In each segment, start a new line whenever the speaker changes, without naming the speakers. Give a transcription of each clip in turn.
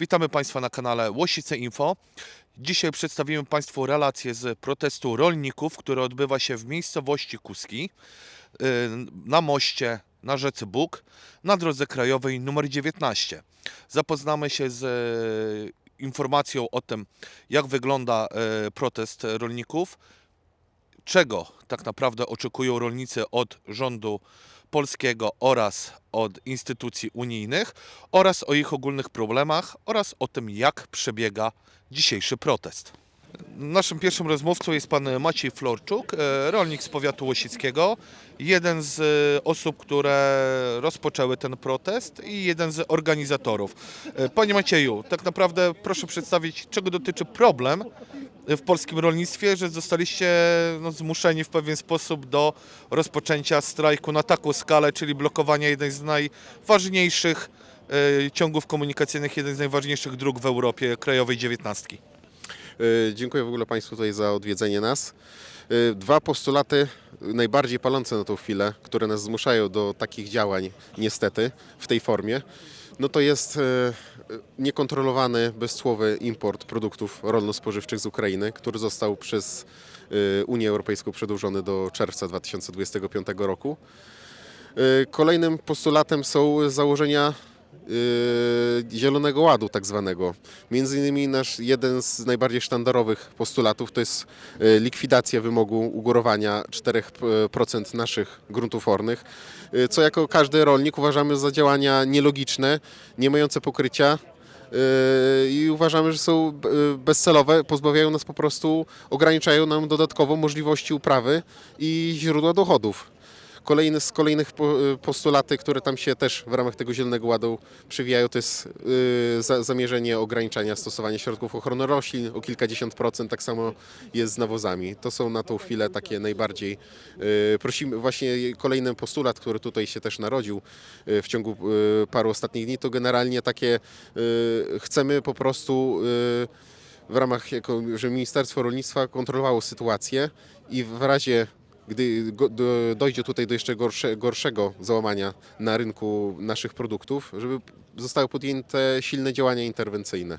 Witamy Państwa na kanale Łosice Info. Dzisiaj przedstawimy Państwu relację z protestu rolników, który odbywa się w miejscowości Kuski yy, na moście na rzece Bóg na drodze krajowej nr 19. Zapoznamy się z e, informacją o tym, jak wygląda e, protest rolników, czego tak naprawdę oczekują rolnicy od rządu polskiego oraz od instytucji unijnych oraz o ich ogólnych problemach oraz o tym, jak przebiega dzisiejszy protest. Naszym pierwszym rozmówcą jest pan Maciej Florczuk, e, rolnik z powiatu łosickiego, jeden z e, osób, które rozpoczęły ten protest i jeden z organizatorów. E, Panie Macieju, tak naprawdę proszę przedstawić, czego dotyczy problem w polskim rolnictwie, że zostaliście no, zmuszeni w pewien sposób do rozpoczęcia strajku na taką skalę, czyli blokowania jednej z najważniejszych e, ciągów komunikacyjnych, jeden z najważniejszych dróg w Europie, krajowej dziewiętnastki.
Y, Dziękuję w ogóle Państwu tutaj za odwiedzenie nas. Y, Dwa postulaty najbardziej palące na tą chwilę, które nas zmuszają do takich działań, niestety, w tej formie, no to jest y, y, niekontrolowany, bezcłowy import produktów rolno-spożywczych z Ukrainy, który został przez y, Unię Europejską przedłużony do czerwca 2025 roku. Kolejnym postulatem są założenia Zielonego Ładu tak zwanego. Między innymi nasz jeden z najbardziej sztandarowych postulatów to jest y, likwidacja wymogu ugórowania 4% naszych gruntów ornych, co jako każdy rolnik uważamy za działania nielogiczne, nie mające pokrycia i uważamy, że są bezcelowe, pozbawiają nas po prostu, ograniczają nam dodatkowo możliwości uprawy i źródła dochodów. Kolejny z kolejnych y, postulaty, które tam się też w ramach tego Zielonego Ładu przewijają, to jest y, za, zamierzenie ograniczania stosowania środków ochrony roślin o kilkadziesiąt procent, tak samo jest z nawozami. To są na tą chwilę takie najbardziej, y, prosimy, właśnie kolejny postulat, który tutaj się też narodził w ciągu paru ostatnich dni, to generalnie takie chcemy po prostu w ramach, jako, że Ministerstwo Rolnictwa kontrolowało sytuację i w razie gdy dojdzie tutaj do jeszcze gorsze, gorszego załamania na rynku naszych produktów, żeby zostały podjęte silne działania interwencyjne.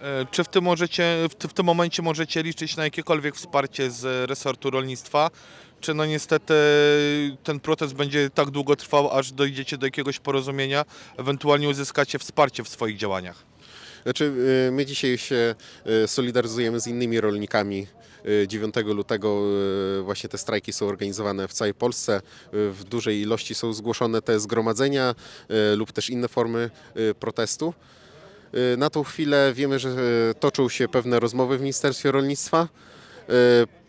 E, Czy w tym, możecie, w tym momencie możecie liczyć na jakiekolwiek wsparcie z resortu rolnictwa? Czy no niestety ten protest będzie tak długo trwał, aż dojdziecie do jakiegoś porozumienia, ewentualnie uzyskacie wsparcie w swoich działaniach?
Znaczy, y, my dzisiaj się y, solidaryzujemy z innymi rolnikami. Y, 9 lutego y, właśnie te strajki są organizowane w całej Polsce. W dużej ilości są zgłoszone te zgromadzenia lub też inne formy protestu. Na tą chwilę wiemy, że toczą się pewne rozmowy w Ministerstwie Rolnictwa.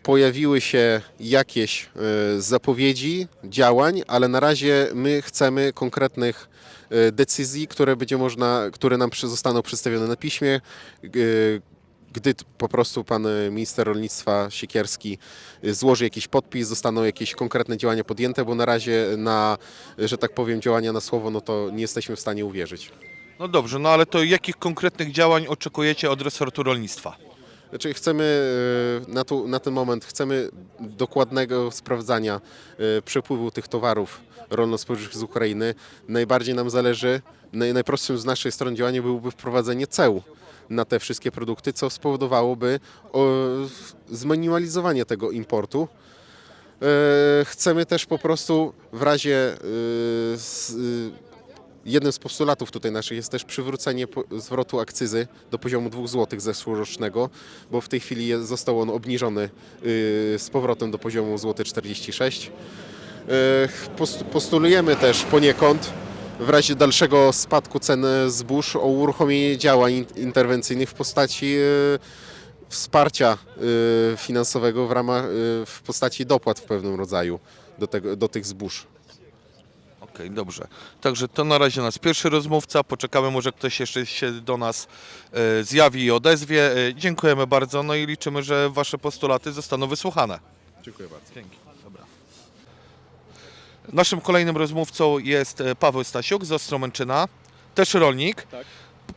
Pojawiły się jakieś y, zapowiedzi działań, ale na razie my chcemy konkretnych y, decyzji, które będzie można, które nam zostaną przedstawione na piśmie. y, Gdy po prostu pan minister rolnictwa Siekierski złoży jakiś podpis, zostaną jakieś konkretne działania podjęte, bo na razie na, że tak powiem, działania na słowo, no to nie jesteśmy w stanie uwierzyć.
No dobrze, no ale to jakich konkretnych działań oczekujecie od resortu rolnictwa?
Znaczy chcemy e, na, tu, na ten moment chcemy dokładnego sprawdzania e, przepływu tych towarów rolno-spożywczych z Ukrainy. Najbardziej nam zależy, naj, najprostszym z naszej strony działania byłoby wprowadzenie ceł na te wszystkie produkty, co spowodowałoby zminimalizowanie tego importu. E, Chcemy też po prostu w razie Jednym z postulatów tutaj naszych jest też przywrócenie zwrotu akcyzy do poziomu 2 zł zeszłorocznego, bo w tej chwili został on obniżony yy, z powrotem do poziomu złoty 46. Yy, post- Postulujemy też poniekąd w razie dalszego spadku cen zbóż o uruchomienie działań in- interwencyjnych w postaci yy, wsparcia finansowego w ramach w postaci dopłat w pewnym rodzaju do, tego, do tych zbóż.
Okej, dobrze. Także to na razie nas pierwszy rozmówca. Poczekamy, może ktoś jeszcze się do nas e, zjawi i odezwie. E, dziękujemy bardzo, no i liczymy, że Wasze postulaty zostaną wysłuchane.
Dziękuję bardzo.
Dzięki. Dobra. Naszym kolejnym rozmówcą jest e, Paweł Stasiuk z Ostromęczyna, też rolnik.
Tak.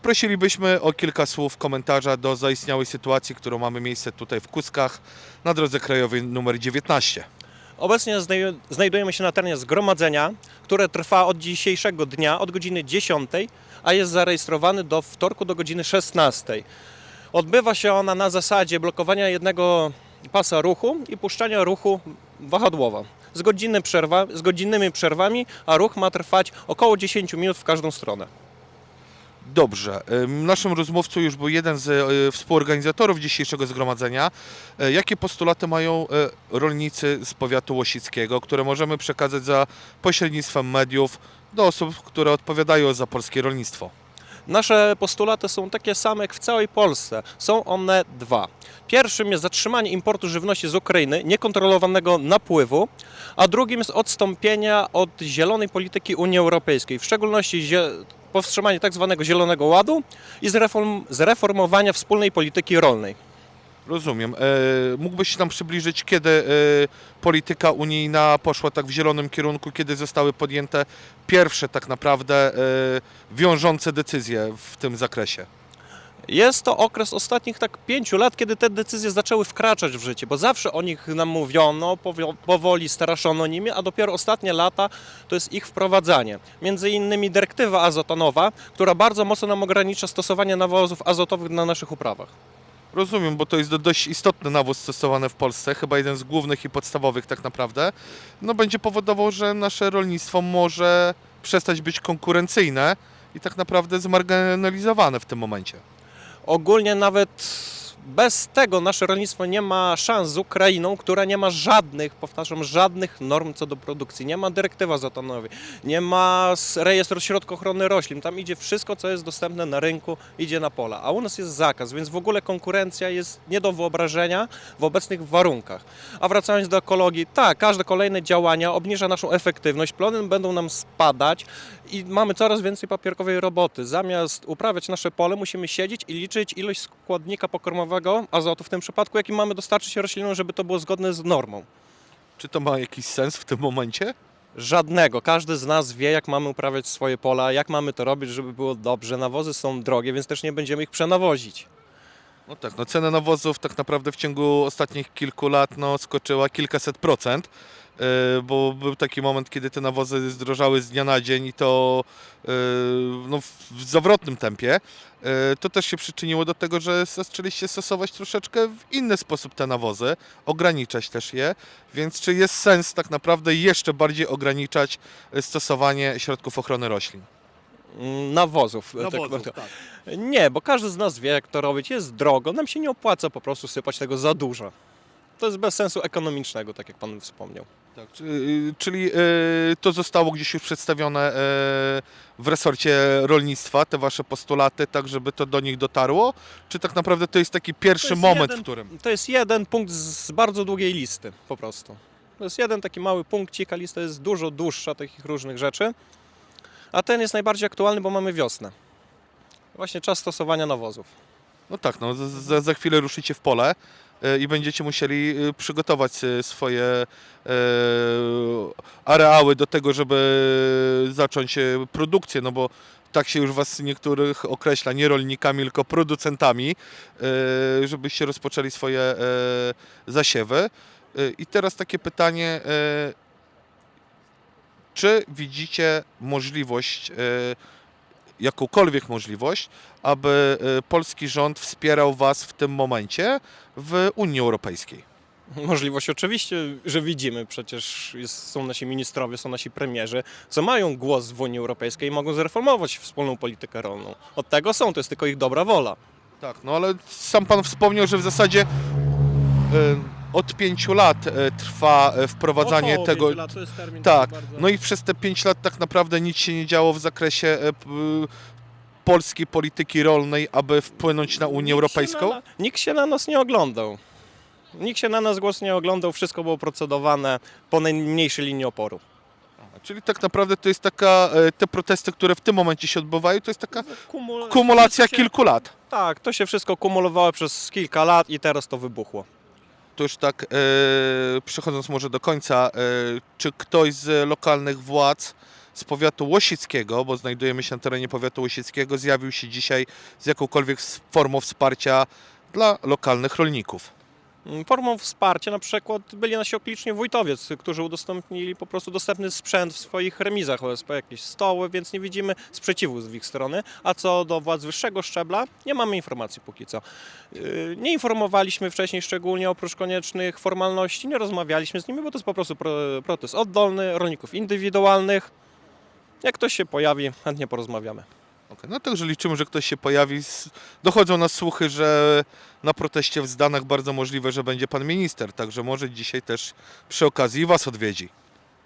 Prosilibyśmy o kilka słów komentarza do zaistniałej sytuacji, którą mamy miejsce tutaj w Kuskach na drodze krajowej nr 19.
Obecnie znaj- znajdujemy się na terenie zgromadzenia, które trwa od dzisiejszego dnia, od godziny 10, a jest zarejestrowany do wtorku do godziny 16. Odbywa się ona na zasadzie blokowania jednego pasa ruchu i puszczania ruchu wahadłowo. Z, przerwa, z godzinnymi przerwami, a ruch ma trwać około 10 minut w każdą stronę.
Dobrze. Ym, Naszym rozmówcą już był jeden z e, współorganizatorów dzisiejszego zgromadzenia. E, Jakie postulaty mają e, rolnicy z powiatu łosickiego, które możemy przekazać za pośrednictwem mediów do osób, które odpowiadają za polskie rolnictwo?
Nasze postulaty są takie same jak w całej Polsce. Są one dwa. Pierwszym jest zatrzymanie importu żywności z Ukrainy, niekontrolowanego napływu, a drugim jest odstąpienia od zielonej polityki Unii Europejskiej, w szczególności powstrzymanie tak zwanego zielonego ładu i zreform- zreformowania wspólnej polityki rolnej.
Rozumiem. E, Mógłbyś nam przybliżyć, kiedy e, polityka unijna poszła tak w zielonym kierunku, kiedy zostały podjęte pierwsze tak naprawdę e, wiążące decyzje w tym zakresie?
Jest to okres ostatnich tak pięciu lat, kiedy te decyzje zaczęły wkraczać w życie, bo zawsze o nich nam mówiono, powoli straszono nimi, a dopiero ostatnie lata to jest ich wprowadzanie. Między innymi dyrektywa azotonowa, która bardzo mocno nam ogranicza stosowanie nawozów azotowych na naszych uprawach.
Rozumiem, bo to jest do- dość istotny nawóz stosowany w Polsce, chyba jeden z głównych i podstawowych tak naprawdę. No będzie powodował, że nasze rolnictwo może przestać być konkurencyjne i tak naprawdę zmarginalizowane w tym momencie.
Ogólnie nawet bez tego nasze rolnictwo nie ma szans z Ukrainą, która nie ma żadnych, powtarzam, żadnych norm co do produkcji. Nie ma dyrektywy azotonowej, nie ma rejestru środków ochrony roślin. Tam idzie wszystko, co jest dostępne na rynku, idzie na pola. A u nas jest zakaz, więc w ogóle konkurencja jest nie do wyobrażenia w obecnych warunkach. A wracając do ekologii, tak, każde kolejne działania obniża naszą efektywność, plony będą nam spadać i mamy coraz więcej papierkowej roboty. Zamiast uprawiać nasze pole, musimy siedzieć i liczyć ilość składnika pokarmowego, azotu w tym przypadku, jaki mamy dostarczyć roślinom, żeby to było zgodne z normą.
Czy to ma jakiś sens w tym momencie?
Żadnego. Każdy z nas wie, jak mamy uprawiać swoje pola, jak mamy to robić, żeby było dobrze. Nawozy są drogie, więc też nie będziemy ich przenawozić.
No tak, no cena nawozów tak naprawdę w ciągu ostatnich kilku lat no, skoczyła kilkaset procent, bo był taki moment, kiedy te nawozy zdrożały z dnia na dzień i to yy, no, w zawrotnym tempie. Yy, To też się przyczyniło do tego, że zaczęliście stosować troszeczkę w inny sposób te nawozy, ograniczać też je, więc czy jest sens tak naprawdę jeszcze bardziej ograniczać stosowanie środków ochrony roślin?
Mm, Nawozów. tak. Nie, bo każdy z nas wie, jak to robić. Jest drogo, nam się nie opłaca po prostu sypać tego za dużo. To jest bez sensu ekonomicznego, tak jak Pan wspomniał.
Tak, y, czyli y, to zostało gdzieś już przedstawione y, w resorcie rolnictwa, te wasze postulaty, tak żeby to do nich dotarło? Czy tak naprawdę to jest taki pierwszy
jest
moment,
jeden-
w którym...
To jest jeden punkt z bardzo długiej listy, po prostu. To jest jeden taki mały punkcik, a lista jest dużo dłuższa takich różnych rzeczy. A ten jest najbardziej aktualny, bo mamy wiosnę. Właśnie czas stosowania nawozów.
No tak, no, za- za, chwilę ruszycie w pole i będziecie musieli y, przygotować y, swoje areały do tego, żeby zacząć produkcję, no bo tak się już was niektórych określa, nie rolnikami, tylko producentami, żebyście rozpoczęli swoje zasiewy. I teraz takie pytanie, czy widzicie możliwość, jakąkolwiek możliwość, aby y, polski rząd wspierał Was w tym momencie w Unii Europejskiej?
Możliwość oczywiście, że widzimy, przecież jest, są nasi ministrowie, są nasi premierzy, co mają głos w Unii Europejskiej i mogą zreformować wspólną politykę rolną. Od tego są, to jest tylko ich dobra wola.
Tak, no ale sam Pan wspomniał, że w zasadzie y, od pięciu lat y, trwa y, wprowadzanie tego. Tak, no i przez te pięć lat tak naprawdę nic się nie działo w zakresie y, polskiej polityki rolnej, aby wpłynąć na Unię Europejską.
Nikt się, na, nikt się na nas nie oglądał. Nikt się na nas głos nie oglądał, wszystko było procedowane po najmniejszej linii oporu.
Czyli tak naprawdę to jest taka, te protesty, które w tym momencie się odbywają, to jest taka
Kumul-
kumulacja
to
kilku lat.
Tak, to się wszystko kumulowało przez kilka lat i teraz to wybuchło.
To już tak, e, przechodząc może do końca, e, czy ktoś z lokalnych władz z powiatu łosickiego, bo znajdujemy się na terenie powiatu łosickiego, zjawił się dzisiaj z jakąkolwiek formą wsparcia dla lokalnych rolników?
Mm, Formą wsparcia na przykład byli nasi okliczni wójtowiec, którzy udostępnili po prostu dostępny sprzęt w swoich remizach OSP, jakieś stoły, więc nie widzimy sprzeciwu z ich strony. A co do władz wyższego szczebla, nie mamy informacji póki co. Yy, Nie informowaliśmy wcześniej szczególnie oprócz koniecznych formalności, nie rozmawialiśmy z nimi, bo to jest po prostu pro, protest oddolny, rolników indywidualnych. Jak ktoś się pojawi, chętnie porozmawiamy.
Okej, No także liczymy, że ktoś się pojawi. Dochodzą nas słuchy, że na proteście w Zdanach bardzo możliwe, że będzie pan minister, także może dzisiaj też przy okazji was odwiedzi.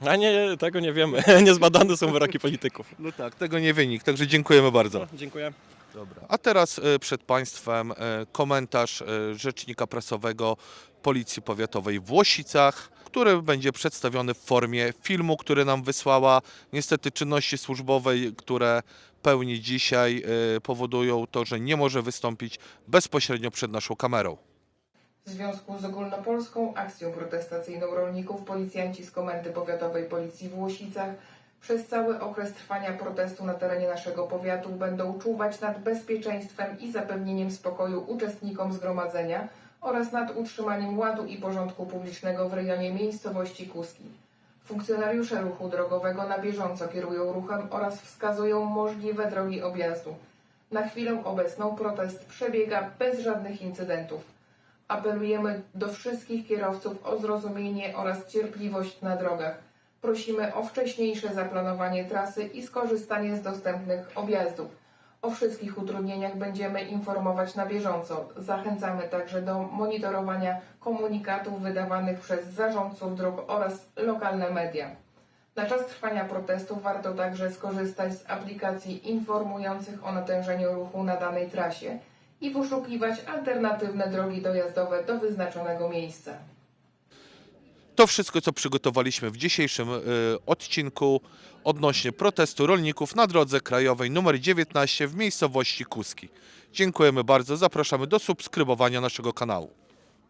A nie, tego nie wiemy. Niezbadane są wyroki polityków.
No tak, tego nie wie nikt, także dziękujemy bardzo.
No, dziękuję.
Dobra. A teraz e, przed Państwem e, komentarz e, rzecznika prasowego Policji Powiatowej w Włosicach, który będzie przedstawiony w formie filmu, który nam wysłała. Niestety czynności służbowe, które pełni dzisiaj, e, powodują to, że nie może wystąpić bezpośrednio przed naszą kamerą.
W związku z ogólnopolską akcją protestacyjną rolników policjanci z Komendy Powiatowej Policji w Łosicach przez cały okres trwania protestu na terenie naszego powiatu będą czuwać nad bezpieczeństwem i zapewnieniem spokoju uczestnikom zgromadzenia oraz nad utrzymaniem ładu i porządku publicznego w rejonie miejscowości Kuski. Funkcjonariusze ruchu drogowego na bieżąco kierują ruchem oraz wskazują możliwe drogi objazdu. Na chwilę obecną protest przebiega bez żadnych incydentów. Apelujemy do wszystkich kierowców o zrozumienie oraz cierpliwość na drogach. Prosimy o wcześniejsze zaplanowanie trasy i skorzystanie z dostępnych objazdów. O wszystkich utrudnieniach będziemy informować na bieżąco. Zachęcamy także do monitorowania komunikatów wydawanych przez zarządców dróg oraz lokalne media. Na czas trwania protestu warto także skorzystać z aplikacji informujących o natężeniu ruchu na danej trasie i poszukiwać alternatywne drogi dojazdowe do wyznaczonego miejsca.
To wszystko, co przygotowaliśmy w dzisiejszym e, odcinku odnośnie protestu rolników na drodze krajowej nr 19 w miejscowości Kuski. Dziękujemy bardzo, zapraszamy do subskrybowania naszego kanału.